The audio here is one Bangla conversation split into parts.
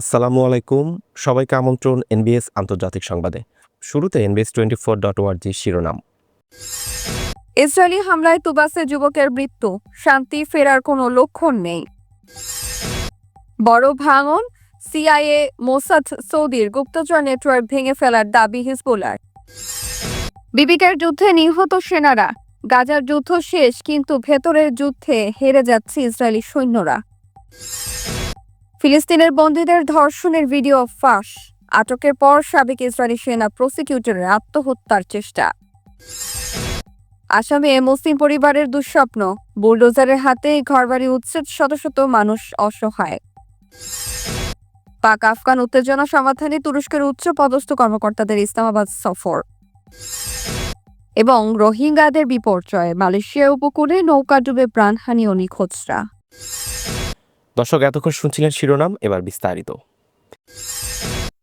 আসসালামু আলাইকুম। সবাইকে আমন্ত্রণ এনবিএস আন্তর্জাতিক সংবাদে। শুরুতে এনবিএস টোয়েন্টি ফোর ডট ওয়ার্জি শিরোনাম। ইসরায়েলি হামলায় তুবাসে যুবকের মৃত্যু। শান্তি ফেরার কোনো লক্ষণ নেই। বড় ভাঙন। সিআইএ মোসাদ সৌদির গুপ্তচর নেটওয়ার্ক ভেঙে ফেলার দাবি হিজবুলার বিবিকের যুদ্ধে নিহত সেনারা। গাজার যুদ্ধ শেষ, কিন্তু ভেতরের যুদ্ধে হেরে যাচ্ছে ইসরায়েলি সৈন্যরা। ফিলিস্তিনের বন্দীদের ধর্ষণের ভিডিও ফাঁস। আটকের পর সাবেক ইসরায়েলি সেনা প্রসিকিউটরের আত্মহত্যার চেষ্টা। আসামে মুসলিম পরিবারের দুঃস্বপ্ন, বুলডোজারের হাতে ঘরবাড়ি উচ্ছেদ শত শত মানুষ অসহায়। পাক আফগান উত্তেজনা সমাধানে তুরস্কের উচ্চ পদস্থ কর্মকর্তাদের ইসলামাবাদ সফর। এবং রোহিঙ্গাদের বিপর্যয়, মালয়েশিয়া উপকূলে নৌকা ডুবে প্রাণহানি ও নিখোঁজরা। দর্শক, এতক্ষণ শুনছিলেন শিরোনাম, এবার বিস্তারিত।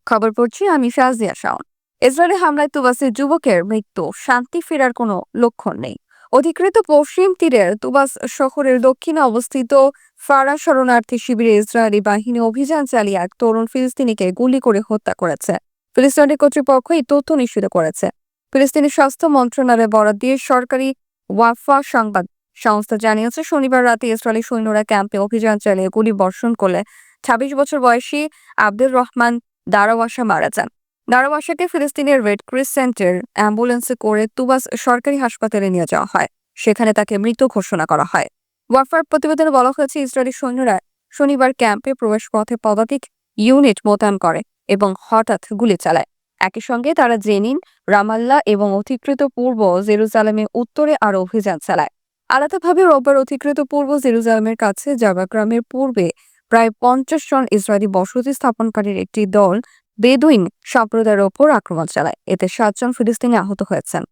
খবর পড়ছি আমি শাহজিয়া শাওন। ইসরায়েলি হামলায় তুবাসের যুবকের মৃত্যু, শান্তি ফেরার কোনো লক্ষণ নেই। অধিকৃত পশ্চিম তীরের তুবাস শহরের দক্ষিণে অবস্থিত ফারা শরণার্থী শিবিরে ইসরায়েলি বাহিনী অভিযান চালিয়ে এক তরুণ ফিলিস্তিনিকে গুলি করে হত্যা করেছে। ফিলিস্তিনি কর্তৃপক্ষ এই তথ্য নিশ্চিত করেছে। ফিলিস্তিনি স্বাস্থ্য মন্ত্রণালয় বরাদ দিয়ে সরকারি ওয়াফা সংবাদ সংস্থা জানিয়েছে, শনিবার রাতে ইসরায়েলি সৈন্যরা ক্যাম্পে অভিযান চালিয়ে গুলি বর্ষণ করলে ছাব্বিশ বছর বয়সী আব্দুর রহমান দারাওয়াসা মারা যান। দারাওয়াসাকে ফিলিস্তিনের রেড ক্রিসেন্টের অ্যাম্বুলেন্সে করে তুবাস সরকারি হাসপাতালে নিয়ে যাওয়া হয়। সেখানে তাকে মৃত ঘোষণা করা হয়। ওয়াফার প্রতিবেদনে বলা হয়েছে ইসরায়েলি সৈন্যরা শনিবার ক্যাম্পে প্রবেশ পথে পদাতিক ইউনিট মোতায়েন করে এবং হঠাৎ গুলি চালায়। একই সঙ্গে তারা জেনিন, রামাল্লা এবং অধিকৃত পূর্ব জেরুজালেমে উত্তরে আরও অভিযান চালায়। আলাদাভাবে রোববার অধিকৃত পূর্ব জেরুজালেমের কাছে জাবা গ্রামের পূর্বে প্রায় পঞ্চাশ জন ইসরায়েলি বসতি স্থাপনকারীর একটি দল বেদুইন সম্প্রদায়ের ওপর আক্রমণ চালায়। এতে সাতজন ফিলিস্তিনি আহত হয়েছেন।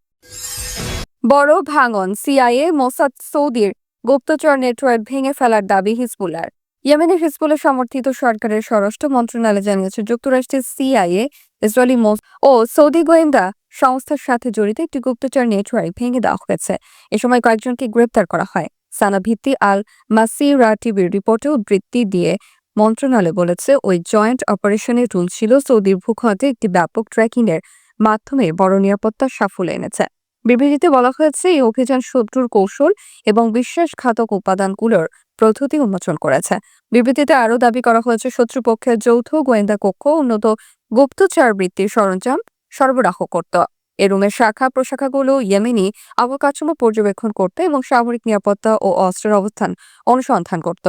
বড় ভাঙন, সিআইএ, মোসাদ সৌদির গুপ্তচর নেটওয়ার্ক ভেঙে ফেলার দাবি হিজবুলার ইয়েমেনের হিজবুলের সমর্থিত সরকারের স্বরাষ্ট্র মন্ত্রণালয় জানিয়েছে, যুক্তরাষ্ট্রের সিআইএ, ইসরায়েলি ও সৌদি গোয়েন্দা সংস্থার সাথে জড়িত একটি গুপ্তচর নেটওয়ার্ক ভেঙে দেওয়া হয়েছে। এ সময় কয়েকজনকে গ্রেপ্তার করা হয়। সানা ভিত্তি আল মাসিরা টিভির রিপোর্টে উদ্ধৃতি দিয়ে মন্ত্রণালয় বলেছে, ওই জয়েন্ট অপারেশনের রুল ছিল সৌদির ভূখণ্ডে একটি ব্যাপক ট্র্যাকিং এর মাধ্যমে বড় নিরাপত্তার সাফল্য এনেছে। বিবৃতিতে বলা হয়েছে, এই অভিযান শত্রুর কৌশল এবং বিশ্বাসঘাতক উপাদানগুলোর পদ্ধতি উন্মোচন করেছে। বিবৃতিতে আরও দাবি করা হয়েছে, শত্রুপক্ষের যৌথ গোয়েন্দা কক্ষ উন্নত গুপ্তচর বৃত্তির সরঞ্জাম সরবরাহ করত। এ রুমের শাখা প্রশাখাগুলো ইয়েমেনি অবকাঠামো পর্যবেক্ষণ করতে এবং সামরিক নিরাপত্তা ও অস্ত্রের অবস্থান অনুসন্ধান করত।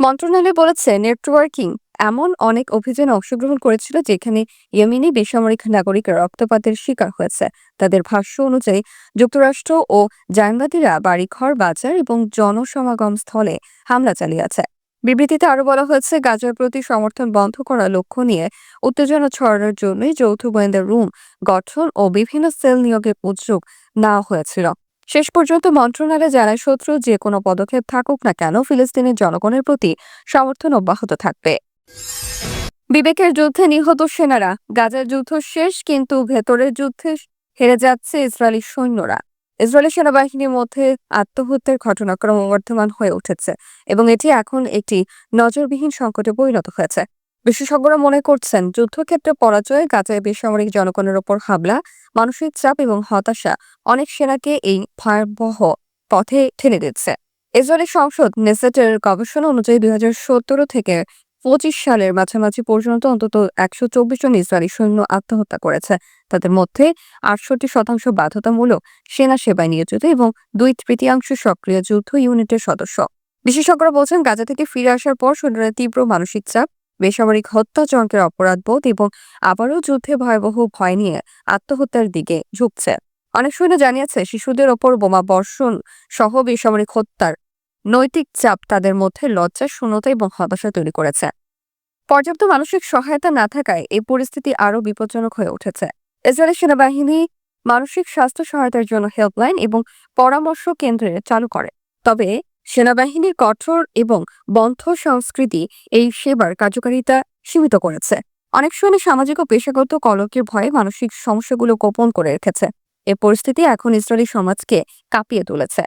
মন্ত্রণালয় বলেছে, নেটওয়ার্কিং এমন অনেক অভিযানে অংশগ্রহণ করেছিল যেখানে ইয়েমেনি বেসামরিক নাগরিকরা রক্তপাতের শিকার হয়েছে। তাদের ভাষ্য অনুযায়ী, যুক্তরাষ্ট্র ও জায়নবাদীরা বাড়িঘর, বাজার এবং জনসমাগম স্থলে হামলা চালিয়েছে। বিবৃতিতে আরও বলা হয়েছে, গাজার প্রতি সমর্থন বন্ধ করার লক্ষ্য নিয়ে উত্তেজনা ছড়ানোর জন্যই যৌথ গোয়েন্দা রুম গঠন ও বিভিন্ন সেল নিয়োগের উদ্যোগ নেওয়া হয়েছিল। শেষ পর্যন্ত মন্ত্রণালয় জানায়, শত্রু যে কোনো পদক্ষেপ থাকুক না কেন, ফিলিস্তিনের জনগণের প্রতি সমর্থন অব্যাহত থাকবে। বিবেকের যুদ্ধে নিহত সেনারা, গাজার যুদ্ধ শেষ, কিন্তু ভেতরের যুদ্ধে হেরে যাচ্ছে ইসরায়েলি সৈন্যরা। ইসরায়েলি সেনাবাহিনীর মধ্যে আত্মহত্যার ঘটনা ক্রমবর্ধমান হয়ে উঠেছে এবং এটি এখন একটি নজরবিহীন সংকটে পরিণত হয়েছে। বিশেষজ্ঞরা মনে করছেন, যুদ্ধক্ষেত্রে পরাজয় গাজায় বেসামরিক জনগণের ওপর হামলা, মানসিক চাপ এবং হতাশা অনেক সেনাকে এই ভয়াবহ পথে ঠেলে দিচ্ছে। ইসরায়েলি সংসদ নেসেটের গবেষণা অনুযায়ী দুই হাজার সতেরো থেকে পঁচিশ সালের মাঝামাঝি পর্যন্ত অন্তত একশো চব্বিশ জন ইসরায়েলি সৈন্য আত্মহত্যা করেছে। তাদের মধ্যে আটষট্টি শতাংশ বাধ্যতামূলক সেনা সেবায় নিয়োজিত এবং দুই তৃতীয়াংশ সক্রিয় যুদ্ধ ইউনিটের সদস্য। বিশেষজ্ঞরা বলছেন, গাজা থেকে ফিরে আসার পর সৈন্যরা তীব্র মানসিক চাপ, বেসামরিক হত্যা চঙ্কের অপরাধবোধ এবং আবারও যুদ্ধে ভয়াবহ ভয় নিয়ে আত্মহত্যার দিকে ঝুঁকছে। অনেক সৈন্য জানিয়েছে, শিশুদের ওপর বোমা বর্ষণ সহ বেসামরিক হত্যার নৈতিক চাপ তাদের মধ্যে লজ্জা, শূন্যতা এবং হতাশা তৈরি করেছে। পর্যাপ্ত মানসিক সহায়তা না থাকায় এই পরিস্থিতি আরও বিপজ্জনক হয়ে উঠেছে। ইসরায়েলি সেনাবাহিনী মানসিক স্বাস্থ্য সহায়তার জন্য হেল্পলাইন এবং পরামর্শ কেন্দ্রে চালু করে। তবে সেনাবাহিনীর কঠোর এবং বন্ধ সংস্কৃতি এই সেবার কার্যকারিতা সীমিত করেছে। অনেক সময় সামাজিক ও পেশাগত কলকের ভয়ে মানসিক সমস্যাগুলো গোপন করে রেখেছে। এ পরিস্থিতি এখন ইসরায়েলি সমাজকে কাঁপিয়ে তুলেছে।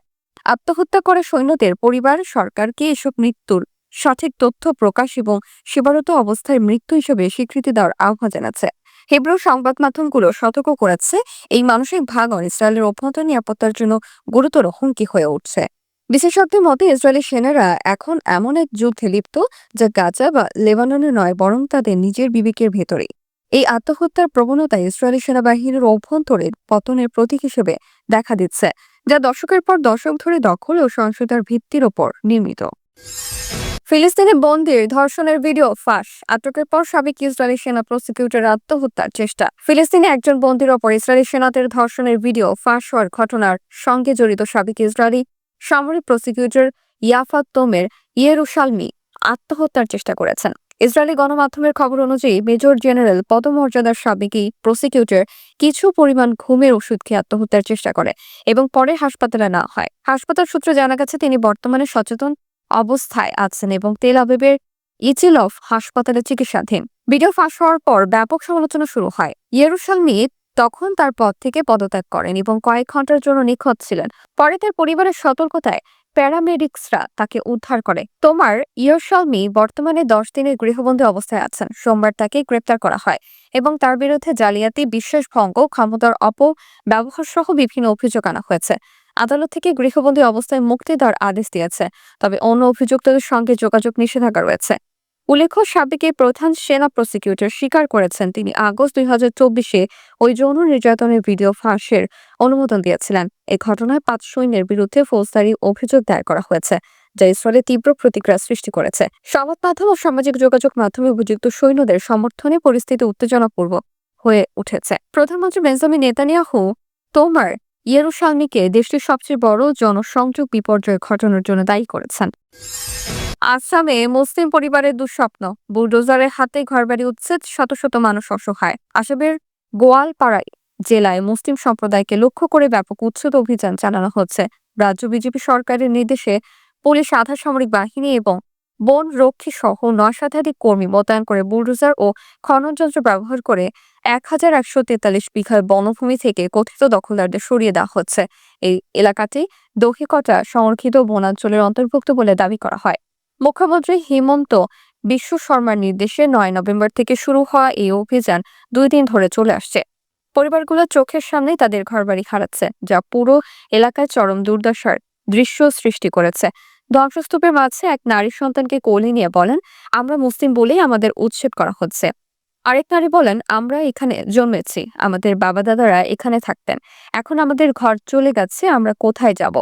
আত্মহত্যা করা সৈন্যদের পরিবার, সরকারকে এসব মৃত্যুর সঠিক তথ্য, প্রকাশ এবং সেবারত অবস্থায় মৃত্যু হিসেবে স্বীকৃতি দেওয়ার আহ্বান জানাচ্ছে। হিব্রু সংবাদ মাধ্যমগুলো সতর্ক করেছে, এই মানসিক ভাঙন ইসরায়েলের অভ্যন্তরীণ নিরাপত্তার জন্য গুরুতর হুমকি হয়ে উঠছে। বিশেষজ্ঞদের মতে ইসরায়েলি সেনারা এখন এমন এক যুদ্ধে লিপ্ত, যা গাজা বা লেবাননে নয়, বরং তাদের নিজের বিবেকের ভেতরে। এই আত্মহত্যার প্রবণতা ইসরায়েলি সেনাবাহিনীর অভ্যন্তরের পতনের প্রতীক হিসেবে দেখা দিচ্ছে। যা দশকের পর দশক ধরে দখল ও সহিংসতার ভিত্তির ওপর নির্মিত। ফিলিস্তিনে বন্দির ধর্ষণের ভিডিও ফাঁস, আটকের পর সাবেক ইসরায়েলি সেনা প্রসিকিউটর আত্মহত্যার চেষ্টা। ফিলিস্তিনে একজন বন্দির ওপর ইসরায়েলি সেনাদের ধর্ষণের ভিডিও ফাঁস হওয়ার ঘটনার সঙ্গে জড়িত সাবেক ইসরায়েলি সামরিক প্রসিকিউটর ইয়াফাত তোমের ইয়েরুশালমি আত্মহত্যার চেষ্টা করেছেন। ইসরায়েলি গণমাধ্যমের খবর অনুযায়ী, মেজর জেনারেল পদমর্যাদার সাবেক প্রসিকিউটর কিছু পরিমাণ ঘুমের ওষুধ খেয়ে আত্মহত্যার চেষ্টা করে এবং পরে হাসপাতালে না হয়। হাসপাতাল সূত্রে জানা গেছে, তিনি বর্তমানে সচেতন অবস্থায় আছেন এবং তেল আবিবের ইচিলফ হাসপাতালে চিকিৎসাধীন। ভিডিও ফাঁস হওয়ার পর ব্যাপক সমালোচনা শুরু হয়। ইয়েরুশালমি তখন তার পদ থেকে পদত্যাগ করেন এবং কয়েক ঘণ্টার জন্য নিখোঁজ ছিলেন। পরে তার পরিবারের সতর্কতায় প্যারামেডিক্সরা তাকে উদ্ধার করে। তোমার ইয়রশালমি বর্তমানে দশ দিনের গৃহবন্দী অবস্থায় আছেন। সোমবার তাকে গ্রেপ্তার করা হয় এবং তার বিরুদ্ধে জালিয়াতি, বিশ্বাসভঙ্গ ক্ষমতার অপব্যবহার সহ বিভিন্ন অভিযোগ আনা হয়েছে। আদালত থেকে গৃহবন্দী অবস্থায় মুক্তি দেওয়ার আদেশ দিয়েছে, তবে অন্য অভিযুক্তদের সঙ্গে যোগাযোগ নিষেধাজ্ঞা রয়েছে। উল্লেখ্য, সাবেক প্রধান সেনা প্রসিকিউটর স্বীকার করেছেন তিনি। আগস্ট দুই হাজার চব্বিশে ওই যৌন নির্যাতনের ভিডিও ফাঁসের অনুমোদন দিয়েছিলেন। এই ঘটনায় পাঁচ সৈন্যের বিরুদ্ধে ফৌজদারি অভিযোগ দায়ের করা হয়েছে, যা ইসরায়েলে তীব্র প্রতিক্রিয়া সৃষ্টি করেছে। সংবাদ মাধ্যম ও সামাজিক যোগাযোগ মাধ্যমে অভিযুক্ত সৈন্যদের সমর্থনে পরিস্থিতি উত্তেজনাপূর্ব হয়ে উঠেছে। প্রধানমন্ত্রী বেঞ্জামিন নেতানিয়াহু তোমার ইয়েরুশালমিকে দেশটির সবচেয়ে বড় জনসংযোগ বিপর্যয় ঘটানোর জন্য দায়ী করেছেন। আসামে মুসলিম পরিবারের দুঃস্বপ্ন। বুলডোজারের হাতে ঘরবাড়ি উচ্ছেদ শত শত মানুষ অসহায়। আসামের গোয়ালপাড়ায় জেলায় মুসলিম সম্প্রদায়কে লক্ষ্য করে ব্যাপক উচ্ছেদ অভিযান চালানো হচ্ছে। রাজ্য বিজেপি সরকারের নির্দেশে পুলিশ আধা সামরিক বাহিনী এবং বন রক্ষী সহ নয় শতাধিক কর্মী মোতায়েন করে বুলডোজার ও খননযন্ত্র ব্যবহার করে এক হাজার একশো তেতাল্লিশ বিঘা বনভূমি থেকে কথিত দখলদারদের সরিয়ে দেওয়া হচ্ছে। এই এলাকাটি দহিকটা সংরক্ষিত বনাঞ্চলের অন্তর্ভুক্ত বলে দাবি করা হয়। মুখ্যমন্ত্রী হিমন্ত বিশ্ব শর্মার নির্দেশে নয় নভেম্বর থেকে শুরু হওয়া এই অভিযান দুই দিন ধরে চলে আসছে। পরিবারগুলো চোখের সামনে তাদের ঘরবাড়ি হারাচ্ছে, যা পুরো এলাকায় চরম দুর্দশার দৃশ্য সৃষ্টি করেছে। ধ্বংসস্তূপের মাঝে এক নারী সন্তানকে কোলে নিয়ে বলেন, আমরা মুসলিম বলেই আমাদের উচ্ছেদ করা হচ্ছে। আরেক নারী বলেন, আমরা এখানে জন্মেছি, আমাদের বাবা দাদারা এখানে থাকতেন। এখন আমাদের ঘর চলে গেছে, আমরা কোথায় যাব?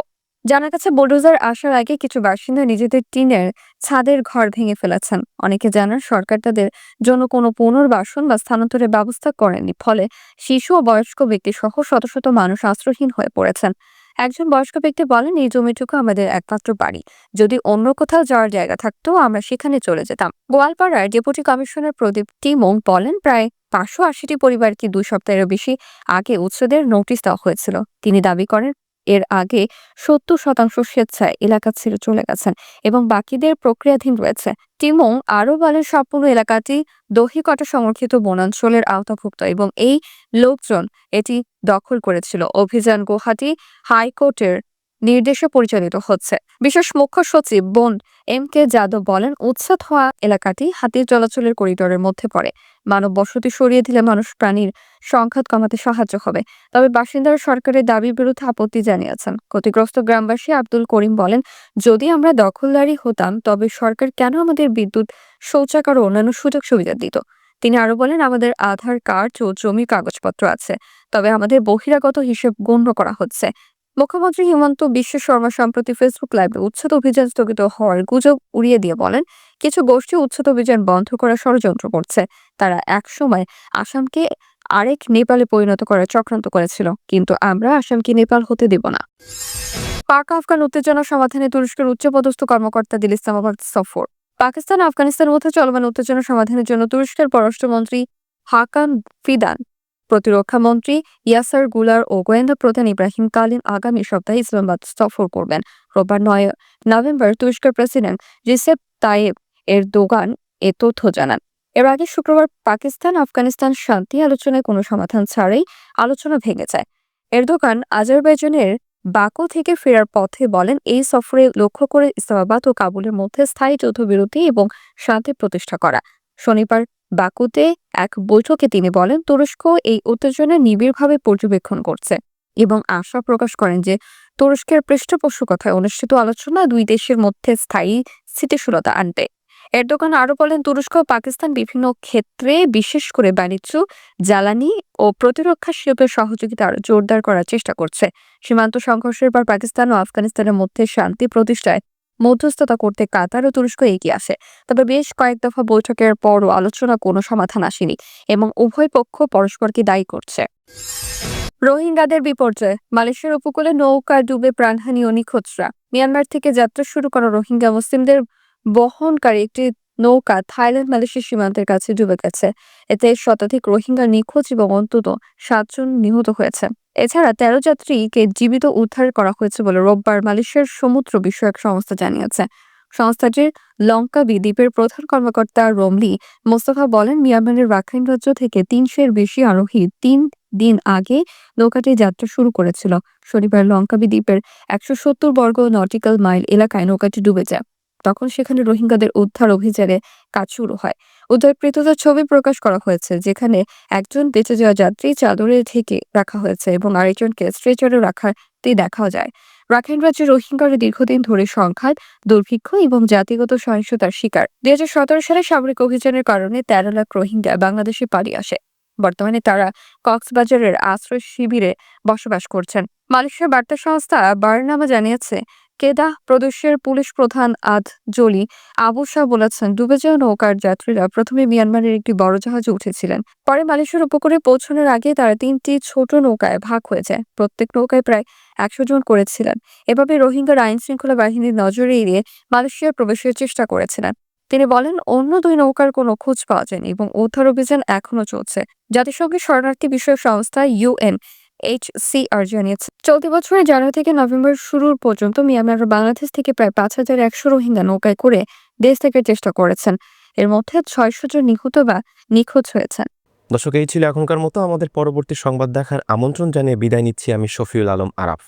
জানা গেছে বুলডোজার আসার আগে কিছু বাসিন্দা নিজেদের টিনের ছাদের ঘর ভেঙে ফেলেছেন। অনেকে জানান সরকার তাদের জন্য কোনো পুনর্বাসন বা স্থানান্তরের ব্যবস্থা করেনি, ফলে শিশু ও বয়স্ক ব্যক্তি সহ শত শত মানুষ আশ্রয়হীন হয়ে পড়েছেন। একজন বয়স্ক ব্যক্তি বলেন, এই জমিটুকু আমাদের একমাত্র বাড়ি। যদি অন্য কোথাও যাওয়ার জায়গা থাকতো, আমরা সেখানে চলে যেতাম। গোয়ালপাড়ার ডেপুটি কমিশনার প্রদীপ টিমং বলেন, প্রায় পাঁচশো আশিটি পরিবারকে দুই সপ্তাহেরও বেশি আগে উৎসদের নোটিশ দেওয়া হয়েছিল। তিনি দাবি করেন এর আগে সত্তর শতাংশ স্বেচ্ছায় এলাকা ছেড়ে চলে গেছেন এবং বাকিদের প্রক্রিয়াধীন রয়েছে। টিমং আরও বলেন, সম্পূর্ণ এলাকাটি দহিকটা সংরক্ষিত বনাঞ্চলের আওতাভুক্ত এবং এই লোকজন এটি দখল করেছিল। অভিযান গুয়াহাটি হাইকোর্টের নির্দেশে পরিচালিত হচ্ছে। বিশেষ মুখ্য সচিব বোন এম কে যাদব বলেন, উচ্ছেদ হওয়া এলাকাটি হাতির চলাচলের করিডোরের মধ্যে পড়ে। মানব বসতি সরিয়ে দিলে মানুষ প্রাণীর সংঘাত কমাতে সাহায্য হবে। তবে বাসিন্দারা সরকারের দাবির বিরুদ্ধে আপত্তি জানিয়েছেন। ক্ষতিগ্রস্ত গ্রামবাসী আব্দুল করিম বলেন, যদি আমরা দখলদারি হতাম, তবে সরকার কেন আমাদের বিদ্যুৎ শৌচাগার ও অন্যান্য সুযোগ সুবিধা দিত? তিনি আরও বলেন, আমাদের আধার কার্ড ও জমির কাগজপত্র আছে, তবে আমাদের বহিরাগত হিসেব গণ্য করা হচ্ছে। মুখ্যমন্ত্রী হিমন্ত বিশ্ব শর্মা সম্প্রতি ফেসবুক লাইভে উচ্ছেদ অভিযান স্থগিত হওয়ার গুজব উড়িয়ে দিয়ে বলেন কিছু গোষ্ঠী উচ্ছেদ অভিযান বন্ধ করার ষড়যন্ত্র করছে। তারা একসময় আসামকে আরেক নেপালে পরিণত করার চক্রান্ত করেছিল। কিন্তু আমরা আসামকে নেপাল হতে দেব না। পাক আফগান উত্তেজনা সমাধানে তুরস্কের উচ্চপদস্থ কর্মকর্তা দিল ইসলামাবাদ সফর। পাকিস্তান ও আফগানিস্তানের মধ্যে চলমান উত্তেজনা সমাধানের জন্য তুরস্কের পররাষ্ট্রমন্ত্রী হাকান ফিদান, প্রতিরক্ষা মন্ত্রী ইয়াসারগুলার ও গোয়েন্দা প্রধান ইব্রাহিম কালিন আগামী সপ্তাহে ইসলামাবাদ সফর করবেন। রোববার নয় নভেম্বর তুরস্কের প্রেসিডেন্ট রিসেপ তায়েব এর দোগান এ তথ্য জানান। এর আগে শুক্রবার পাকিস্তান, আফগানিস্তান শান্তি আলোচনায় কোনো সমাধান ছাড়াই আলোচনা ভেঙে যায়। এরদোগান আজারবাইজানের বাকু থেকে ফেরার পথে বলেন, এই সফরে লক্ষ্য করে ইসলামাবাদ ও কাবুলের মধ্যে স্থায়ী যুদ্ধবিরতি এবং শান্তি প্রতিষ্ঠা করা। শনিবার বাকুতে এক বৈঠকে তিনি বলেন, তুরস্ক এই উত্তেজনা নিবিড়ভাবে পর্যবেক্ষণ করছে এবং আশা প্রকাশ করেন যে তুরস্কের পৃষ্ঠপোষকতায় অনুষ্ঠিত আলোচনা দুই দেশের মধ্যে স্থায়ী স্থিতিশীলতা আনবে। এরদোগান আরও বলেন, তুরস্ক ও পাকিস্তান বিভিন্ন ক্ষেত্রে, বিশেষ করে বাণিজ্য, জ্বালানি ও প্রতিরক্ষা শিল্পের সহযোগিতা আরও জোরদার করার চেষ্টা করছে। সীমান্ত সংঘর্ষের পর পাকিস্তান ও আফগানিস্তানের মধ্যে শান্তি প্রতিষ্ঠায় মধ্যস্থতা করতে কাতার ও তুরস্ক এগিয়ে আসে। তবে বেশ কয়েক দফা বৈঠকের পরও আলোচনা কোনো সমাধান আসেনি এবং উভয় পক্ষ পরস্পরকে দায়ী করছে। রোহিঙ্গাদের বিপর্যয়, মালয়েশিয়ার উপকূলে নৌকা ডুবে প্রাণহানি ও নিখোঁজরা। মিয়ানমার থেকে যাত্রা শুরু করা রোহিঙ্গা মুসলিমদের বহনকারী একটি নৌকা থাইল্যান্ড, মালয়েশিয়া সীমান্তের কাছে ডুবে গেছে। এতে শতাধিক রোহিঙ্গা নিখোঁজ এবং অন্তত সাতজন নিহত হয়েছে। এছাড়া তেরো যাত্রীকে জীবিত উদ্ধার করা হয়েছে বলে রোববার মালয়েশিয়ার সমুদ্র বিষয়ক সংস্থা জানিয়েছে। সংস্থাটির লঙ্কাবি দ্বীপের প্রধান কর্মকর্তা রমলি মোস্তফা বলেন, মিয়ানমারের রাখাইন রাজ্য থেকে তিনশোর বেশি আরোহী তিন দিন আগে নৌকাটি যাত্রা শুরু করেছিল। শনিবার লঙ্কাবি দ্বীপের একশো সত্তর বর্গ নটিক্যাল মাইল এলাকায় নৌকাটি ডুবে যায়। তখন সেখানে রোহিঙ্গাদের উদ্ধার অভিযানে কাজ শুরু হয়। উদ্ধারকৃতদের ছবি প্রকাশ করা হয়েছে, যেখানে একজন বেঁচে যাওয়া যাত্রী চাদরে ঢেকে রাখা হয়েছে এবং আরেকজনকে স্ট্রেচারে রাখাটি দেখাও যায়। রাখাইন রাজ্যে রোহিঙ্গারা দীর্ঘদিন ধরে সংঘাত, দুর্ভিক্ষ এবং জাতিগত সহিংসতার শিকার। দুই হাজার সতেরো সালে সামরিক অভিযানের কারণে তেরো লাখ রোহিঙ্গা বাংলাদেশে পালিয়ে আসে। বর্তমানে তারা কক্সবাজারের আশ্রয় শিবিরে বসবাস করছেন। মালয়েশিয়ার বার্তা সংস্থা বার্নামা জানিয়েছে কেদাহ প্রদেশের পুলিশ প্রধান আদ জলি আবু শাহ বলেছেন, ডুবে যাওয়া নৌকার যাত্রীরা প্রথমে মিয়ানমারের একটি বড় জাহাজে উঠেছিলেন। পরে মালয়েশিয়ার উপকূলে পৌঁছানোর আগে তারা তিনটি ছোট নৌকায় ভাগ হয়ে যায়। প্রত্যেক নৌকায় প্রায় একশো জন করেছিলেন। এভাবে রোহিঙ্গার আইন শৃঙ্খলা বাহিনীর নজরে এড়িয়ে মালয়েশিয়ার প্রবেশের চেষ্টা করেছিলেন। তিনি বলেন, অন্য দুই নৌকার কোনো খোঁজ পাওয়া যায়নি এবং উদ্ধার অভিযান এখনও চলছে। জাতিসংঘের শরণার্থী বিষয়ক সংস্থা ইউএন এইচসিআর জানিয়েছে। চলতি বছরের জানুয়ারি থেকে নভেম্বর শুরুর পর্যন্ত মিয়ানমার বাংলাদেশ থেকে প্রায় পাঁচ হাজার একশো রোহিঙ্গা নৌকায় করে দেশ থেকে চেষ্টা করেছেন। এর মধ্যে ছয়শো জন নিহত বা নিখোঁজ হয়েছেন। দর্শক, এই ছিল এখনকার মতো। আমাদের পরবর্তী সংবাদ দেখার আমন্ত্রণ জানিয়ে বিদায় নিচ্ছি আমি শফিউল আলম আরাফ।